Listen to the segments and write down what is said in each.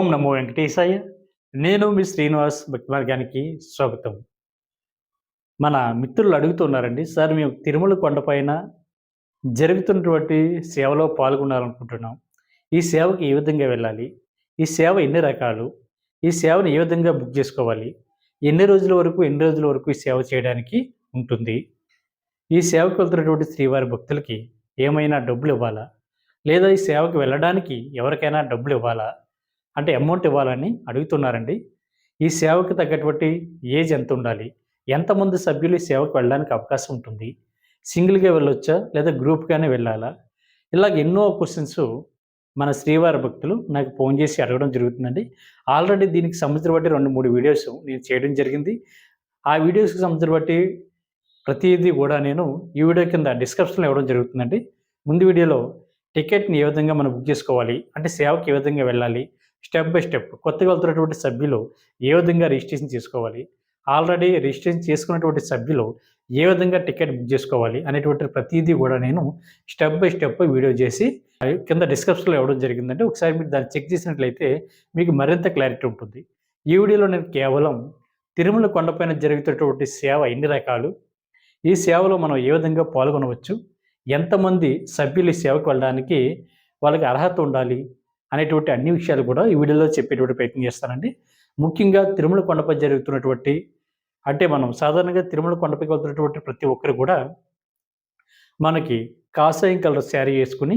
ఓం నమో వెంకటేశాయ. నేను మీ శ్రీనివాస్ భక్తిమార్గానికి స్వాగతం. మన మిత్రులు అడుగుతున్నారండి సార్ మేము తిరుమల కొండపైన జరుగుతున్నటువంటి సేవలో పాల్గొనాలనుకుంటున్నాం. ఈ సేవకి ఏ విధంగా వెళ్ళాలి? ఈ సేవ ఎన్ని రకాలు? ఈ సేవను ఏ విధంగా బుక్ చేసుకోవాలి? ఎన్ని రోజుల వరకు ఎన్ని రోజుల వరకు ఈ సేవ చేయడానికి ఉంటుంది? ఈ సేవకు వెళ్తున్నటువంటి శ్రీవారి భక్తులకి ఏమైనా డబ్బులు ఇవ్వాలా? లేదా ఈ సేవకు వెళ్ళడానికి ఎవరికైనా డబ్బులు ఇవ్వాలా? అంటే అమౌంట్ ఇవ్వాలని అడుగుతున్నారండి. ఈ సేవకు తగ్గటువంటి ఏజ్ ఎంత ఉండాలి? ఎంతమంది సభ్యులు ఈ సేవకు వెళ్ళడానికి అవకాశం ఉంటుంది? సింగిల్గా వెళ్ళొచ్చా? లేదా గ్రూప్గానే వెళ్ళాలా? ఇలాగ ఎన్నో క్వశ్చన్స్ మన శ్రీవారి భక్తులు నాకు ఫోన్ చేసి అడగడం జరుగుతుందండి. ఆల్రెడీ దీనికి సంబంధించిన బట్టి రెండు మూడు వీడియోస్ నేను చేయడం జరిగింది. ఆ వీడియోస్కి సంబంధించిన బట్టి ప్రతిదీ కూడా నేను ఈ వీడియో కింద డిస్క్రిప్షన్లో ఇవ్వడం జరుగుతుందండి. ముందు వీడియోలో టికెట్ని ఏ విధంగా మనం బుక్ చేసుకోవాలి? అంటే సేవకి ఏ విధంగా వెళ్ళాలి? స్టెప్ బై స్టెప్ కొత్తగా వెళ్తున్నటువంటి సభ్యులు ఏ విధంగా రిజిస్ట్రేషన్ చేసుకోవాలి ఆల్రెడీ రిజిస్ట్రేషన్ చేసుకున్నటువంటి సభ్యులు ఏ విధంగా టికెట్ బుక్ చేసుకోవాలి అనేటువంటి ప్రతిదీ కూడా నేను స్టెప్ బై స్టెప్ వీడియో చేసి కింద డిస్క్రిప్షన్లో ఇవ్వడం జరిగిందంటే ఒకసారి మీరు దాన్ని చెక్ చేసినట్లయితే మీకు మరింత క్లారిటీ ఉంటుంది. ఈ వీడియోలో నేను కేవలం తిరుమల కొండపైన జరుగుతున్నటువంటి సేవ ఎన్ని రకాలు ఈ సేవలో మనం ఏ విధంగా పాల్గొనవచ్చు ఎంతమంది సభ్యులు ఈ సేవకు వెళ్ళడానికి వాళ్ళకి అర్హత ఉండాలి అనేటువంటి అన్ని విషయాలు కూడా ఈ వీడియోలో చెప్పేటువంటి ప్రయత్నం చేస్తానండి. ముఖ్యంగా తిరుమల కొండపై జరుగుతున్నటువంటి అంటే మనం సాధారణంగా తిరుమల కొండపైకి వెళ్తున్నటువంటి ప్రతి ఒక్కరు కూడా మనకి కాషాయం కలర్ శారీ వేసుకుని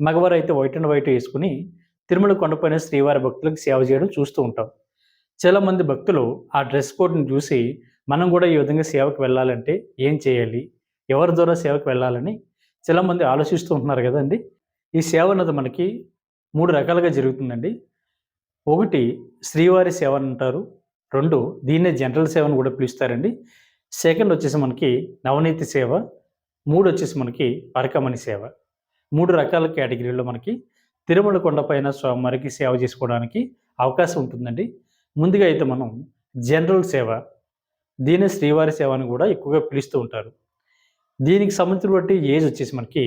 మగవారు అయితే వైట్ అండ్ వైట్ వేసుకుని తిరుమల కొండపైన శ్రీవారి భక్తులకు సేవ చేయడం చూస్తూ ఉంటాం. చాలామంది భక్తులు ఆ డ్రెస్ కోడ్ని చూసి మనం కూడా ఈ విధంగా సేవకు వెళ్ళాలంటే ఏం చేయాలి? ఎవరి ద్వారా సేవకు వెళ్ళాలని చాలామంది ఆలోచిస్తూ ఉంటున్నారు కదండి. ఈ సేవ అన్నది మనకి మూడు రకాలుగా జరుగుతుందండి. ఒకటి శ్రీవారి సేవ అని అంటారు. రెండు దీన్నే జనరల్ సేవను కూడా పిలుస్తారండి. సెకండ్ వచ్చేసి మనకి నవనీతి సేవ. మూడు వచ్చేసి మనకి పరకమణి సేవ. మూడు రకాల కేటగిరీలో మనకి తిరుమల కొండపైన స్వామివారికి సేవ చేసుకోవడానికి అవకాశం ఉంటుందండి. ముందుగా అయితే మనం జనరల్ సేవ. దీని శ్రీవారి సేవ అని కూడా ఎక్కువగా పిలుస్తూ ఉంటారు. దీనికి సంబంధించిన బట్టి ఏజ్ వచ్చేసి మనకి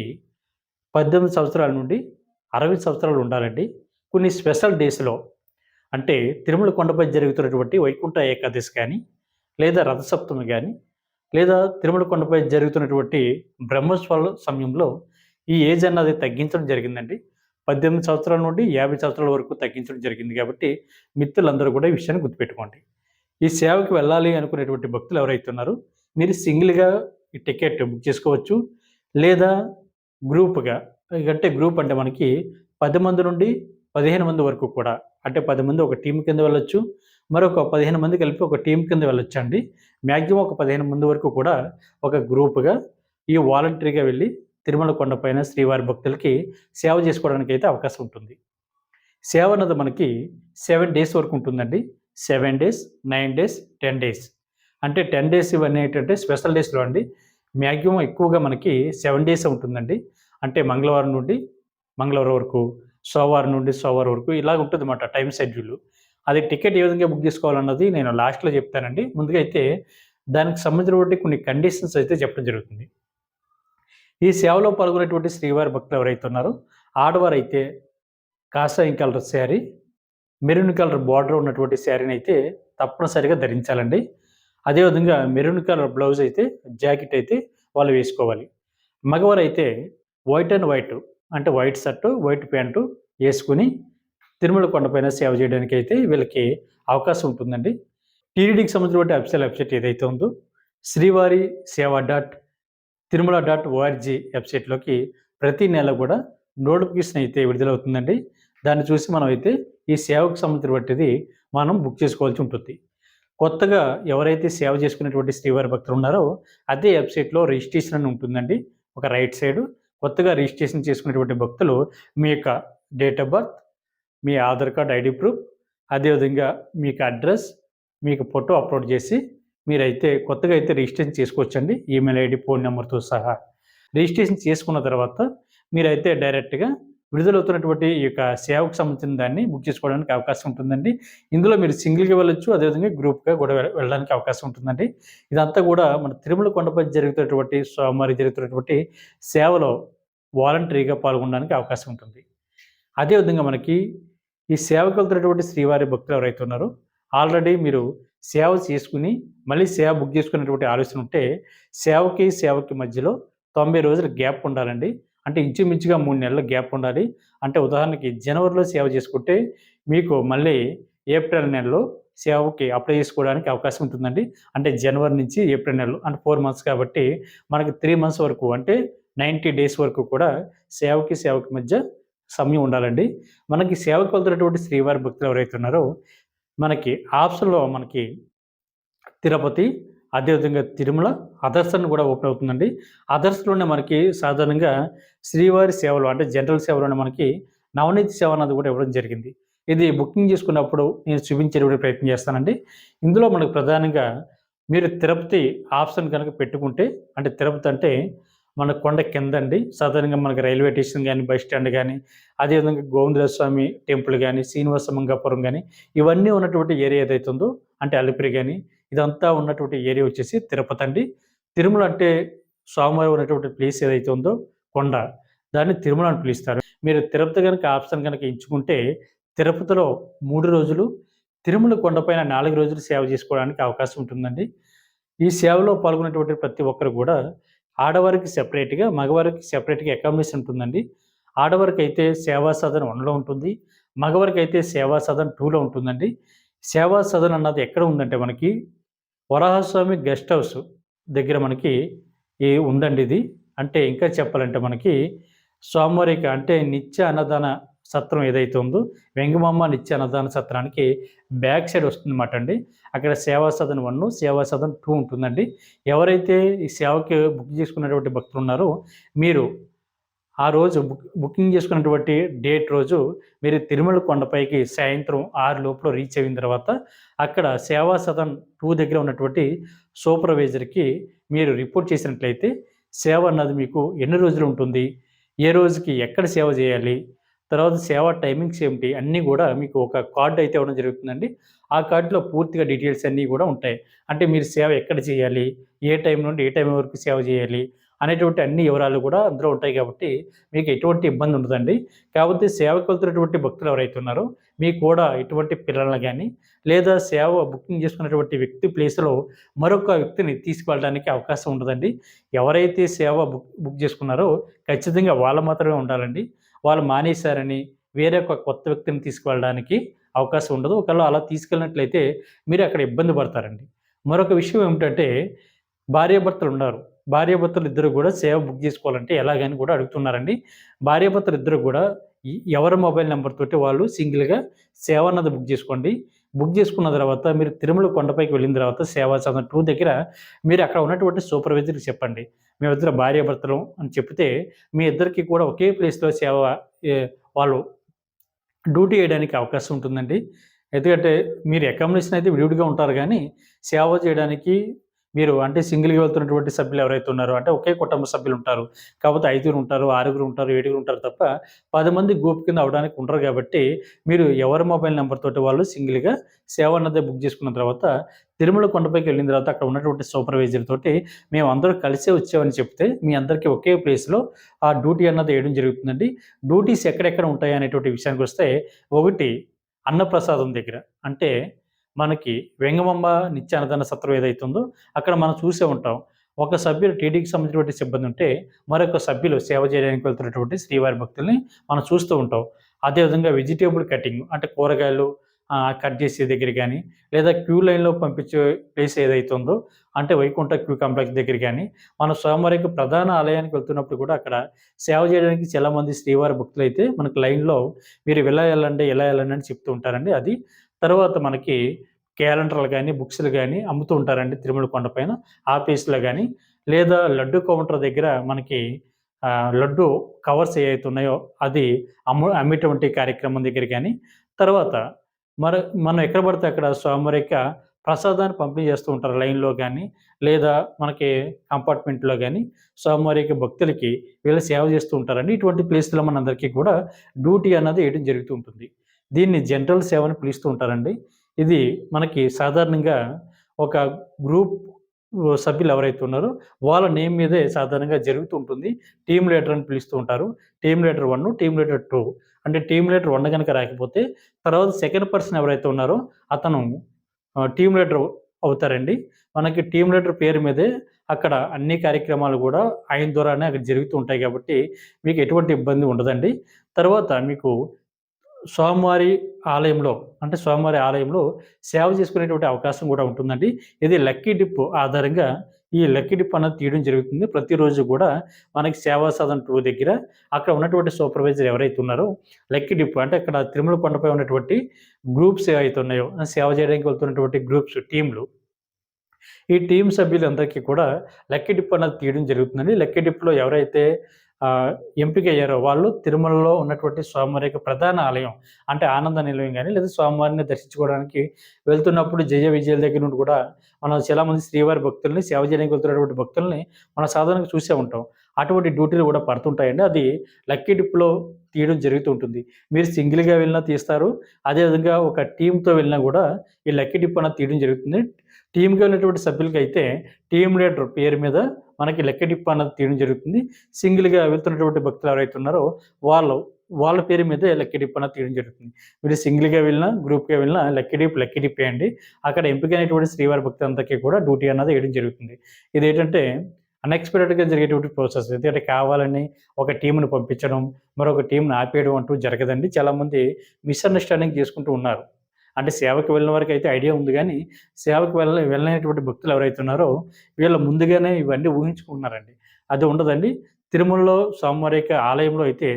పద్దెనిమిది సంవత్సరాల నుండి అరవై సంవత్సరాలు ఉండాలండి. కొన్ని స్పెషల్ డేస్లో అంటే తిరుమల కొండపై జరుగుతున్నటువంటి వైకుంఠ ఏకాదశి కానీ లేదా రథసప్తమి కానీ లేదా తిరుమల కొండపై జరుగుతున్నటువంటి బ్రహ్మోత్సవాల సమయంలో ఈ ఏజ్ అన్నది తగ్గించడం జరిగిందండి. పద్దెనిమిది సంవత్సరాల నుండి యాభై సంవత్సరాల వరకు తగ్గించడం జరిగింది కాబట్టి మిత్రులందరూ కూడా ఈ విషయాన్ని గుర్తుపెట్టుకోండి. ఈ సేవకి వెళ్ళాలి అనుకునేటువంటి భక్తులు ఎవరైతే ఉన్నారో మీరు సింగిల్గా ఈ టికెట్ బుక్ చేసుకోవచ్చు లేదా గ్రూప్గా అంటే గ్రూప్ అంటే మనకి పది మంది నుండి పదిహేను మంది వరకు కూడా. అంటే పది మంది ఒక టీం కింద వెళ్ళొచ్చు. మరొక పదిహేను మంది కలిపి ఒక టీం కింద వెళ్ళొచ్చు అండి మ్యాక్సిమం ఒక పదిహేను మంది వరకు కూడా ఒక గ్రూప్గా ఈ వాలంటరీగా వెళ్ళి తిరుమల కొండపైన శ్రీవారి భక్తులకి సేవ చేసుకోవడానికి అయితే అవకాశం ఉంటుంది. సేవ అన్నది మనకి సెవెన్ డేస్ వరకు ఉంటుందండి. Seven days nine days ten days. అంటే టెన్ డేస్ ఇవన్నీ ఏంటంటే స్పెషల్ డేస్లో అండి. మ్యాక్సిమం ఎక్కువగా మనకి సెవెన్ డేస్ ఉంటుందండి. అంటే మంగళవారం నుండి మంగళవారం వరకు సోమవారం నుండి సోమవారం వరకు ఇలాగ ఉంటుంది అన్నమాట టైం షెడ్యూల్. అది టికెట్ ఏ విధంగా బుక్ చేసుకోవాలన్నది నేను లాస్ట్లో చెప్తానండి. ముందుగా అయితే దానికి సంబంధించినటువంటి కొన్ని కండిషన్స్ అయితే చెప్పడం జరుగుతుంది. ఈ సేవలో పాల్గొనేటువంటి శ్రీవారి భక్తులు ఎవరైతే ఉన్నారో ఆడవారు అయితే కాషాయం colour sari maroon colour border ఉన్నటువంటి శారీని అయితే తప్పనిసరిగా ధరించాలండి. అదేవిధంగా మెరూన్ కలర్ బ్లౌజ్ అయితే జాకెట్ అయితే వాళ్ళు వేసుకోవాలి. మగవారు అయితే వైట్ అండ్ వైట్ అంటే వైట్ షర్టు వైట్ ప్యాంటు వేసుకుని తిరుమల కొండపైన సేవ చేయడానికి అయితే వీళ్ళకి అవకాశం ఉంటుందండి. టీడీడీకి సంబంధించిన అఫిషియల్ వెబ్సైట్ ఏదైతే ఉందో శ్రీవారి సేవ డాట్ తిరుమల డాట్ ఓఆర్జీ వెబ్సైట్లోకి ప్రతి నెల కూడా నోటిఫికేషన్ అయితే విడుదలవుతుందండి. దాన్ని చూసి మనం అయితే ఈ సేవకు సంబంధించినటువంటిది మనం బుక్ చేసుకోవాల్సి ఉంటుంది. కొత్తగా ఎవరైతే సేవ చేసుకునేటువంటి శ్రీవారి భక్తులు ఉన్నారో అదే వెబ్సైట్లో రిజిస్ట్రేషన్ అని ఉంటుందండి. ఒక రైట్ సైడ్ కొత్తగా రిజిస్ట్రేషన్ చేసుకునేటువంటి భక్తులు మీ యొక్క డేట్ ఆఫ్ బర్త్ మీ ఆధార్ కార్డ్ ఐడి ప్రూఫ్ అదేవిధంగా మీకు అడ్రస్ మీకు ఫోటో అప్లోడ్ చేసి మీరైతే కొత్తగా అయితే రిజిస్ట్రేషన్ చేసుకోవచ్చండి. ఈమెయిల్ ఐడి ఫోన్ నెంబర్తో సహా. రిజిస్ట్రేషన్ చేసుకున్న తర్వాత మీరైతే డైరెక్ట్గా విడుదలవుతున్నటువంటి ఈ యొక్క సేవకు సంబంధించిన దాన్ని బుక్ చేసుకోవడానికి అవకాశం ఉంటుందండి. ఇందులో మీరు సింగిల్గా వెళ్ళొచ్చు అదేవిధంగా గ్రూప్గా కూడా వెళ్ళడానికి అవకాశం ఉంటుందండి. ఇదంతా కూడా మన తిరుమల కొండపై జరుగుతున్నటువంటి స్వామివారి జరుగుతున్నటువంటి సేవలో వాలంటరీగా పాల్గొనడానికి అవకాశం ఉంటుంది. అదేవిధంగా మనకి ఈ సేవకు వెళ్తున్నటువంటి శ్రీవారి భక్తులు ఎవరైతే ఉన్నారో ఆల్రెడీ మీరు సేవ చేసుకుని మళ్ళీ సేవ బుక్ చేసుకునేటువంటి ఆలోచన ఉంటే సేవకి సేవకి మధ్యలో తొంభై రోజుల గ్యాప్ ఉండాలండి. అంటే ఇంచుమించుగా మూడు నెలల గ్యాప్ ఉండాలి. అంటే ఉదాహరణకి జనవరిలో సేవ చేసుకుంటే మీకు మళ్ళీ ఏప్రిల్ నెలలో సేవకి అప్లై చేసుకోవడానికి అవకాశం ఉంటుందండి. అంటే జనవరి నుంచి ఏప్రిల్ నెలలో అంటే ఫోర్ మంత్స్ కాబట్టి మనకి త్రీ మంత్స్ వరకు అంటే నైంటీ డేస్ వరకు కూడా సేవకి సేవకి మధ్య సమయం ఉండాలండి. మనకి సేవకు వెళ్తున్నటువంటి శ్రీవారి భక్తులు ఎవరైతే ఉన్నారో మనకి ఆప్షన్లో మనకి తిరుపతి అదేవిధంగా తిరుమల అదర్స్ అని కూడా ఓపెన్ అవుతుందండి. అదర్స్లోనే మనకి సాధారణంగా శ్రీవారి సేవలు అంటే జనరల్ సేవలోనే మనకి నవనీతి సేవ అన్నది కూడా ఇవ్వడం జరిగింది. ఇది బుకింగ్ చేసుకున్నప్పుడు నేను చూపించేటువంటి ప్రయత్నం చేస్తానండి. ఇందులో మనకు ప్రధానంగా మీరు తిరుపతి ఆప్షన్ కనుక పెట్టుకుంటే అంటే తిరుపతి అంటే మన కొండ కింద అండి సాధారణంగా మనకి రైల్వే స్టేషన్ కానీ బస్ స్టాండ్ కానీ అదేవిధంగా గోవిందరాజ స్వామి టెంపుల్ కానీ శ్రీనివాస మంగాపురం కానీ ఇవన్నీ ఉన్నటువంటి ఏరియా ఏదైతుందో అంటే అలిపిరి కానీ ఇదంతా ఉన్నటువంటి ఏరియా వచ్చేసి తిరుపతి అండి. తిరుమల అంటే స్వామివారి ఉన్నటువంటి ప్లేస్ ఏదైతే ఉందో కొండ. దాన్ని తిరుమల అని పిలుస్తారు. మీరు తిరుపతి కనుక ఆప్షన్ కనుక ఎంచుకుంటే తిరుపతిలో మూడు రోజులు తిరుమల కొండపైన నాలుగు రోజులు సేవ చేసుకోవడానికి అవకాశం ఉంటుందండి. ఈ సేవలో పాల్గొనేటువంటి ప్రతి ఒక్కరు కూడా ఆడవారికి సెపరేట్గా మగవారికి సెపరేట్గా అకామిడేషన్ ఉంటుందండి. ఆడవారికి అయితే సేవా సదన్ వన్లో ఉంటుంది. మగవారికి అయితే సేవా సదన్ టూలో ఉంటుందండి. సేవా సదన్ అన్నది ఎక్కడ ఉందంటే మనకి వరాహస్వామి గెస్ట్ హౌస్ దగ్గర మనకి ఈ ఉందండి ఇది? అంటే ఇంకా చెప్పాలంటే మనకి సోమవారిక అంటే నిత్య అన్నదాన సత్రం ఏదైతే ఉందో వెంగమమ్మ నిత్య అన్నదాన సత్రానికి బ్యాక్ సైడ్ వస్తుందన్నమాట అండి. అక్కడ సేవా సదన్ వన్ సేవా సదన్ టూ ఉంటుందండి. ఎవరైతే ఈ సేవకి బుక్ చేసుకున్నటువంటి భక్తులు ఉన్నారో మీరు ఆ రోజు బుక్ బుకింగ్ చేసుకున్నటువంటి డేట్ రోజు మీరు తిరుమల కొండపైకి సాయంత్రం ఆరు లోపల రీచ్ అయిన తర్వాత అక్కడ సేవా సదన్ టూ దగ్గర ఉన్నటువంటి సూపర్వైజర్కి మీరు రిపోర్ట్ చేసినట్లయితే సేవ అన్నది మీకు ఎన్ని రోజులు ఉంటుంది ఏ రోజుకి ఎక్కడ సేవ చేయాలి తర్వాత సేవా టైమింగ్స్ ఏమిటి అన్నీ కూడా మీకు ఒక కార్డు అయితే ఇవ్వడం జరుగుతుందండి. ఆ కార్డులో పూర్తిగా డీటెయిల్స్ అన్నీ కూడా ఉంటాయి. అంటే మీరు సేవ ఎక్కడ చేయాలి ఏ టైం నుండి ఏ టైం వరకు సేవ చేయాలి అనేటువంటి అన్ని వివరాలు కూడా అందులో ఉంటాయి కాబట్టి మీకు ఎటువంటి ఇబ్బంది ఉండదండి. కాకపోతే సేవకు వెళ్తున్నటువంటి భక్తులు ఎవరైతే ఉన్నారో మీకు కూడా ఎటువంటి పిల్లలను కానీ లేదా సేవ బుకింగ్ చేసుకున్నటువంటి వ్యక్తి ప్లేస్లో మరొక వ్యక్తిని తీసుకువెళ్ళడానికి అవకాశం ఉండదండి. ఎవరైతే సేవ బుక్ బుక్ చేసుకున్నారో ఖచ్చితంగా వాళ్ళు మాత్రమే ఉండాలండి. వాళ్ళు మానేశారని వేరే ఒక కొత్త వ్యక్తిని తీసుకువెళ్ళడానికి అవకాశం ఉండదు. ఒకవేళ అలా తీసుకెళ్ళినట్లయితే మీరు అక్కడ ఇబ్బంది పడతారండి. మరొక విషయం ఏమిటంటే భార్యాభర్తలు ఉన్నారు. భార్యాభర్తలు ఇద్దరు కూడా సేవ బుక్ చేసుకోవాలంటే ఎలాగని కూడా అడుగుతున్నారండి. భార్యాభర్తలు ఇద్దరు కూడా ఎవరి మొబైల్ నెంబర్ తోటి వాళ్ళు సింగిల్గా సేవ అన్నది బుక్ చేసుకోండి. బుక్ చేసుకున్న తర్వాత మీరు తిరుమల కొండపైకి వెళ్ళిన తర్వాత సేవా సదన టూ దగ్గర మీరు అక్కడ ఉన్నటువంటి సూపర్వైజర్కి చెప్పండి. మేమిద్దరు భార్యాభర్తలు అని చెప్తే మీ ఇద్దరికి కూడా ఒకే ప్లేస్లో సేవ వాళ్ళు డ్యూటీ చేయడానికి అవకాశం ఉంటుందండి. ఎందుకంటే మీరు అకామిడేషన్ అయితే విడివిడిగా ఉంటారు కానీ సేవ చేయడానికి మీరు అంటే సింగిల్గా వెళ్తున్నటువంటి సభ్యులు ఎవరైతే ఉన్నారో అంటే ఒకే కుటుంబ సభ్యులు ఉంటారు కాకపోతే ఐదుగురు ఉంటారు ఆరుగురు ఉంటారు ఏడుగురు ఉంటారు తప్ప పది మంది గ్రూప్ కింద అవడానికి ఉండరు కాబట్టి మీరు ఎవరి మొబైల్ నెంబర్ తోటి వాళ్ళు సింగిల్గా సేవ అన్నదే బుక్ చేసుకున్న తర్వాత తిరుమల కొండపైకి వెళ్ళిన తర్వాత అక్కడ ఉన్నటువంటి సూపర్వైజర్ తోటి మేము అందరూ కలిసే వచ్చామని చెప్తే మీ అందరికీ ఒకే ప్లేస్లో ఆ డ్యూటీ అన్నది వేయడం జరుగుతుందండి. డ్యూటీస్ ఎక్కడెక్కడ ఉంటాయి అనేటువంటి విషయానికి వస్తే ఒకటి అన్నప్రసాదం దగ్గర. అంటే మనకి వెంగమంబ నిత్య అన్నదాన సత్రం ఏదైతుందో అక్కడ మనం చూసే ఉంటాం. ఒక సభ్యులు టీడీకి సంబంధించినటువంటి సిబ్బంది ఉంటే మరొక సభ్యులు సేవ చేయడానికి వెళ్తున్నటువంటి శ్రీవారి భక్తుల్ని మనం చూస్తూ ఉంటాం. అదేవిధంగా వెజిటేబుల్ కటింగ్ అంటే కూరగాయలు కట్ చేసే దగ్గర కానీ లేదా క్యూ లైన్లో పంపించే ప్లేస్ ఏదైతుందో అంటే వైకుంఠ క్యూ కాంప్లెక్స్ దగ్గర కానీ మన స్వామివారికి ప్రధాన ఆలయానికి వెళ్తున్నప్పుడు కూడా అక్కడ సేవ చేయడానికి చాలామంది శ్రీవారి భక్తులు అయితే మనకు లైన్లో మీరు ఎలా వెళ్ళండి ఎలా వెళ్ళండి అని చెప్తూ ఉంటారండి. అది తర్వాత మనకి క్యాలెండర్లు కానీ బుక్స్లు కానీ అమ్ముతూ ఉంటారండి తిరుమల కొండపైన ఆఫీస్లో కానీ లేదా లడ్డు కౌంటర్ దగ్గర మనకి లడ్డు కవర్స్ ఏవైతే ఉన్నాయో అది అమ్ము అమ్మేటువంటి కార్యక్రమం దగ్గర కానీ తర్వాత మన మనం ఎక్కడ పడితే అక్కడ స్వామివారిక ప్రసాదాన్ని పంపిణీ చేస్తూ ఉంటారు లైన్లో కానీ లేదా మనకి కంపార్ట్మెంట్లో కానీ స్వామివారి భక్తులకి వీళ్ళు సేవ చేస్తూ ఉంటారండి. ఇటువంటి ప్లేస్లో మనందరికీ కూడా డ్యూటీ అన్నది వేయడం జరుగుతూ ఉంటుంది. దీన్ని జనరల్ సేవ అని పిలుస్తూ ఉంటారండి ఇది మనకి సాధారణంగా ఒక గ్రూప్ సభ్యులు ఎవరైతే ఉన్నారో వాళ్ళ నేమ్ మీదే సాధారణంగా జరుగుతూ ఉంటుంది. టీమ్ లీడర్ అని పిలుస్తూ ఉంటారు. Team leader one team leader two అంటే టీమ్ లీడర్ వన్ కనుక రాకపోతే తర్వాత సెకండ్ పర్సన్ ఎవరైతే ఉన్నారో అతను టీమ్ లీడర్ అవుతారండి. మనకి టీమ్ లీడర్ పేరు మీదే అక్కడ అన్ని కార్యక్రమాలు కూడా ఆయన ద్వారానే అక్కడ జరుగుతూ ఉంటాయి కాబట్టి మీకు ఎటువంటి ఇబ్బంది ఉండదండి. తర్వాత మీకు స్వామివారి ఆలయంలో అంటే స్వామివారి ఆలయంలో సేవ చేసుకునేటువంటి అవకాశం కూడా ఉంటుందండి. ఇది లక్కీ డిప్ ఆధారంగా ఈ లక్కీ డిప్ అన్నది తీయడం జరుగుతుంది. ప్రతిరోజు కూడా మనకి సేవా సదన్ టూ దగ్గర అక్కడ ఉన్నటువంటి సూపర్వైజర్ ఎవరైతే ఉన్నారో లక్కీ డిప్ అంటే అక్కడ తిరుమల కొండపై ఉన్నటువంటి గ్రూప్స్ ఏవైతే ఉన్నాయో సేవ చేయడానికి వెళ్తున్నటువంటి గ్రూప్స్, టీంలు ఈ టీం సభ్యులందరికీ కూడా లక్కీ డిప్ అన్నది తీయడం జరుగుతుందండి. లక్కీ డిప్‌లో ఎవరైతే ఎంపికయ్యారో వాళ్ళు తిరుమలలో ఉన్నటువంటి స్వామివారి యొక్క ప్రధాన ఆలయం అంటే ఆనంద నిలయం కానీ లేదా స్వామివారిని దర్శించుకోవడానికి వెళ్తున్నప్పుడు జయ విజయాల దగ్గర నుండి కూడా మనం చాలామంది శ్రీవారి భక్తుల్ని సేవ చేయడానికి వెళ్తున్నటువంటి భక్తుల్ని మనం సాధారణంగా చూసే ఉంటాం. అటువంటి డ్యూటీలు కూడా పడుతుంటాయండి. అది లక్కీ డిప్‌లో తీయడం జరుగుతూ ఉంటుంది. మీరు సింగిల్‌గా వెళ్ళినా తీస్తారు. అదేవిధంగా ఒక టీంతో వెళ్ళినా కూడా ఈ లక్కీ డిప్ అనేది తీయడం జరుగుతుంది. టీమ్‌గా వెళ్ళినటువంటి అయితే టీమ్ లీడర్ పేరు మీద మనకి లక్కీ డిప్ అన్నది తీయడం జరుగుతుంది. సింగిల్‌గా వెళ్తున్నటువంటి భక్తులు ఎవరైతే ఉన్నారో వాళ్ళు వాళ్ళ పేరు మీద లక్కీ డిప్ తీయడం జరుగుతుంది. మీరు సింగిల్‌గా వెళ్ళినా, గ్రూప్‌గా వెళ్ళినా లెక్కడిప్ డిప్ లక్కీ డిప్పే అండి. అక్కడ ఎంపికైనటువంటి శ్రీవారి భక్తులందరికీ కూడా డ్యూటీ అన్నది వేయడం జరుగుతుంది. ఇదేంటంటే అన్‌ఎక్స్‌పెక్టెడ్‌గా జరిగేటువంటి ప్రాసెస్. ఎందుకంటే కావాలని ఒక టీంను పంపించడం, మరొక టీంను ఆపేయడం అంటూ జరగదండి. చాలామంది మిస్‌అండర్‌స్టాండింగ్ చేసుకుంటూ ఉన్నారు. అంటే సేవకు వెళ్ళిన వారికైతే ఐడియా ఉంది కానీ సేవకు వెళ్ళ వెళ్ళినటువంటి భక్తులు ఎవరైతే ఉన్నారో వీళ్ళు ముందుగానే ఇవన్నీ ఊహించుకుంటున్నారండి. అది ఉండదండి. తిరుమలలో సోమవారిక ఆలయంలో అయితే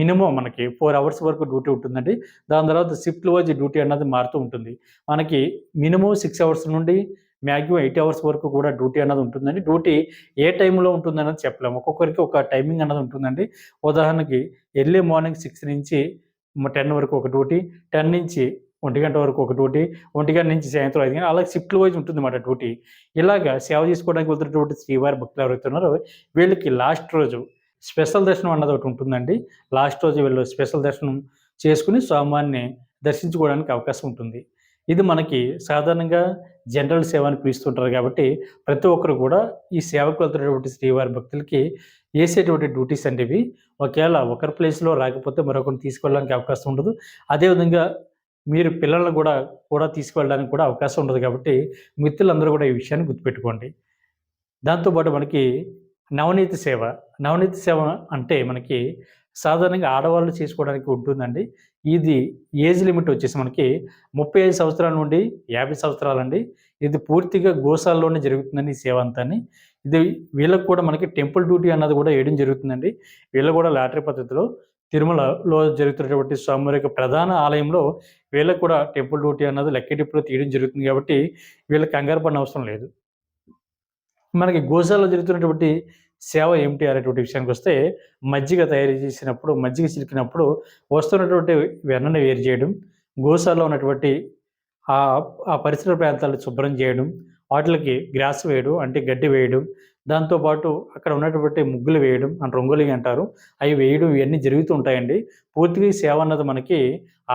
మినిమం మనకి ఫోర్ అవర్స్ వరకు డ్యూటీ ఉంటుందండి. దాని తర్వాత షిఫ్ట్ వైజ్ డ్యూటీ అన్నది మారుతూ ఉంటుంది. మనకి మినిమం సిక్స్ అవర్స్ నుండి మ్యాక్సిమం ఎయిట్ అవర్స్ వరకు కూడా డ్యూటీ అన్నది ఉంటుందండి. డ్యూటీ ఏ టైంలో ఉంటుంది అనేది చెప్పలేము. ఒక్కొక్కరికి ఒక టైమింగ్ అన్నది ఉంటుందండి. ఉదాహరణకి ఎర్లీ మార్నింగ్ సిక్స్ నుంచి టెన్ వరకు ఒక డ్యూటీ, 10 నుంచి ఒంటి గంట వరకు ఒక డ్యూటీ, ఒంటి గంట నుంచి సాయంత్రం 5 గంటలు షిఫ్ట్లు వైజ్ ఉంటుంది అన్నమాట డ్యూటీ. ఇలాగా సేవ చేసుకోవడానికి వెళ్తున్నటువంటి శ్రీవారి భక్తులు ఎవరైతున్నారో వీళ్ళకి లాస్ట్ రోజు స్పెషల్ దర్శనం అన్నది ఒకటి ఉంటుందండి. లాస్ట్ రోజు వీళ్ళు స్పెషల్ దర్శనం చేసుకుని స్వామివారిని దర్శించుకోవడానికి అవకాశం ఉంటుంది. ఇది మనకి సాధారణంగా జనరల్ సేవ అని పిలుస్తుంటారు కాబట్టి ప్రతి ఒక్కరు కూడా ఈ సేవకు వెళ్తున్నటువంటి శ్రీవారి భక్తులకి వేసేటువంటి డ్యూటీస్ అనేవి ఇవి. ఒకవేళ ఒకరి ప్లేస్‌లో రాకపోతే మరొకరిని తీసుకెళ్ళడానికి అవకాశం ఉండదు. అదేవిధంగా మీరు పిల్లల్ని కూడా కూడా తీసుకువెళ్ళడానికి కూడా అవకాశం ఉండదు కాబట్టి మిత్రులందరూ కూడా ఈ విషయాన్ని గుర్తుపెట్టుకోండి. దాంతోపాటు మనకి నవనీతి సేవ. నవనీతి సేవ అంటే మనకి సాధారణంగా ఆడవాళ్ళు చేసుకోవడానికి ఉంటుందండి. ఇది ఏజ్ లిమిట్ వచ్చేసి మనకి 35 సంవత్సరాల నుండి 50 సంవత్సరాలండి. ఇది పూర్తిగా గోశాలలోనే జరుగుతుందండి ఈ సేవ అంతాని. ఇది వీళ్ళకు కూడా మనకి టెంపుల్ డ్యూటీ అన్నది కూడా వేయడం జరుగుతుందండి. వీళ్ళు కూడా లాటరీ పద్ధతిలో తిరుమలలో జరుగుతున్నటువంటి స్వామివారి యొక్క ప్రధాన ఆలయంలో వీళ్ళకి కూడా టెంపుల్ డ్యూటీ అన్నది లెక్కేటప్పుడు తీయడం జరుగుతుంది కాబట్టి వీళ్ళకి కంగారు పడిన అవసరం లేదు. మనకి గోశాలలో జరుగుతున్నటువంటి సేవ ఏమిటి అనేటువంటి విషయానికి వస్తే మజ్జిగ తయారు చేసినప్పుడు, మజ్జిగ చిలికినప్పుడు వస్తున్నటువంటి వెన్నను వేరు చేయడం, గోశాలలో ఉన్నటువంటి ఆ పరిసర ప్రాంతాలు శుభ్రం చేయడం, వాటిలకి గ్రాస్ వేయడం అంటే గడ్డి వేయడం, దాంతో పాటు అక్కడ ఉన్నటువంటి ముగ్గులు వేయడం అని రంగులు అంటారు. అవి వేయడం ఇవన్నీ జరుగుతూ ఉంటాయండి. పూర్తిగా ఈ సేవ అన్నది మనకి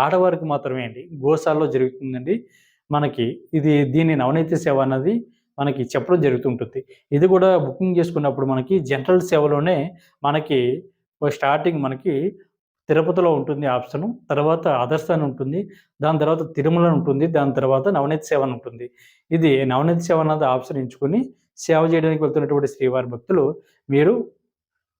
ఆడవారికి మాత్రమే అండి. గోశాలలో జరుగుతుందండి. మనకి ఇది దీన్ని నవనీత సేవ అన్నది మనకి చెప్పడం జరుగుతూ ఉంటుంది. ఇది కూడా బుకింగ్ చేసుకున్నప్పుడు మనకి జనరల్ సేవలోనే మనకి స్టార్టింగ్ మనకి తిరుపతిలో ఉంటుంది ఆప్షను. తర్వాత అదర్స్ అని ఉంటుంది. దాని తర్వాత తిరుమల ఉంటుంది. దాని తర్వాత నవనీత సేవ అని ఉంటుంది. ఇది నవనీత సేవ అన్నది ఆప్షన్ ఎంచుకొని సేవ చేయడానికి వెళ్తున్నటువంటి శ్రీవారి భక్తులు మీరు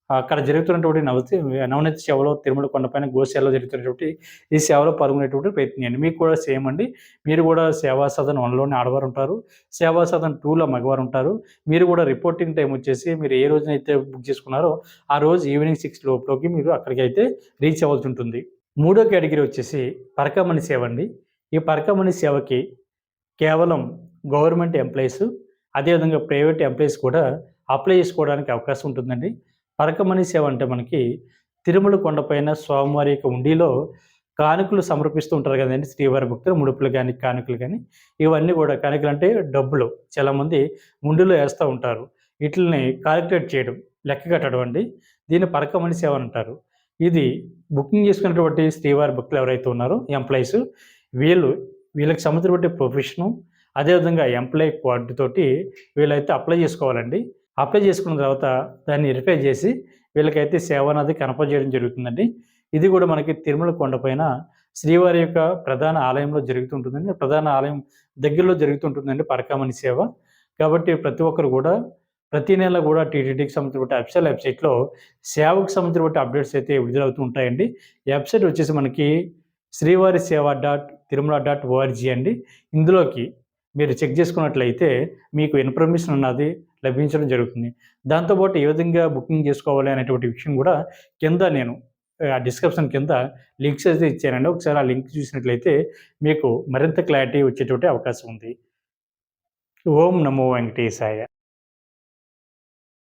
అక్కడ జరుగుతున్నటువంటి నవతి నవనీత సేవలో తిరుమల కొండపైన గోశాలలో జరుగుతున్నటువంటి ఈ సేవలో పాల్గొనేటువంటి ప్రయత్నం మీకు కూడా సేమ్ అండి. మీరు కూడా సేవా సదన్ వన్లోనే ఆడవారు ఉంటారు. సేవా సదన్ టూలో మగవారు ఉంటారు. మీరు కూడా రిపోర్టింగ్ టైం వచ్చేసి మీరు ఏ రోజునైతే బుక్ చేసుకున్నారో ఆ రోజు ఈవినింగ్ సిక్స్ లోపులోకి మీరు అక్కడికైతే రీచ్ అవ్వాల్సి ఉంటుంది. మూడో కేటగిరీ వచ్చేసి పరకమణి సేవ అండి. ఈ పరకమణి సేవకి కేవలం గవర్నమెంట్ ఎంప్లాయీస్ అదేవిధంగా ప్రైవేట్ ఎంప్లాయీస్ కూడా అప్లై చేసుకోవడానికి అవకాశం ఉంటుందండి. పరకమణి సేవ అంటే మనకి తిరుమల కొండపైన స్వామివారి యొక్క ఉండిలో కానుకలు సమర్పిస్తూ ఉంటారు కదండి శ్రీవారి భక్తులు ముడుపులు కానీ కానుకలు కానీ ఇవన్నీ కూడా కానుకలు అంటే డబ్బులు. చాలామంది ఉండిలో వేస్తూ ఉంటారు. వీటిని కాలిక్యులేట్ చేయడం, లెక్క కట్టడం అండి. దీన్ని పరకమణి సేవ అంటారు. ఇది బుకింగ్ చేసుకున్నటువంటి శ్రీవారి భక్తులు ఎవరైతే ఉన్నారో ఎంప్లాయీస్ వీళ్ళు వీళ్ళకి సంబంధించినటువంటి ప్రొఫెషను అదేవిధంగా ఎంప్లాయీ కార్డు తోటి వీళ్ళైతే అప్లై చేసుకోవాలండి. అప్లై చేసుకున్న తర్వాత దాన్ని వెరిఫై చేసి వీళ్ళకైతే సేవ అనేది కనపజేయడం జరుగుతుందండి. ఇది కూడా మనకి తిరుమల కొండపైన శ్రీవారి యొక్క ప్రధాన ఆలయంలో జరుగుతుంటుందండి. ప్రధాన ఆలయం దగ్గరలో జరుగుతుంటుందండి పరకామణి సేవ. కాబట్టి ప్రతి ఒక్కరు కూడా ప్రతి నెల కూడా టీటీడీకి సంబంధించిన అఫిషియల్ వెబ్సైట్లో సేవకు సంబంధించిన అప్డేట్స్ అయితే విడుదలవుతూ ఉంటాయండి. వెబ్సైట్ వచ్చేసి మనకి శ్రీవారి సేవ డాట్ తిరుమల డాట్ ఓఆర్జీ అండి. ఇందులోకి మీరు చెక్ చేసుకున్నట్లయితే మీకు ఇన్ఫర్మేషన్ అన్నది లభించడం జరుగుతుంది. దాంతోపాటు ఏ విధంగా బుకింగ్ చేసుకోవాలి అనేటువంటి విషయం కూడా కింద నేను ఆ డిస్క్రిప్షన్ కింద లింక్స్ అయితే ఇచ్చానండి. ఒకసారి ఆ లింక్ చూసినట్లయితే మీకు మరింత క్లారిటీ వచ్చేటువంటి అవకాశం ఉంది. ఓం నమో వెంకటేశాయ.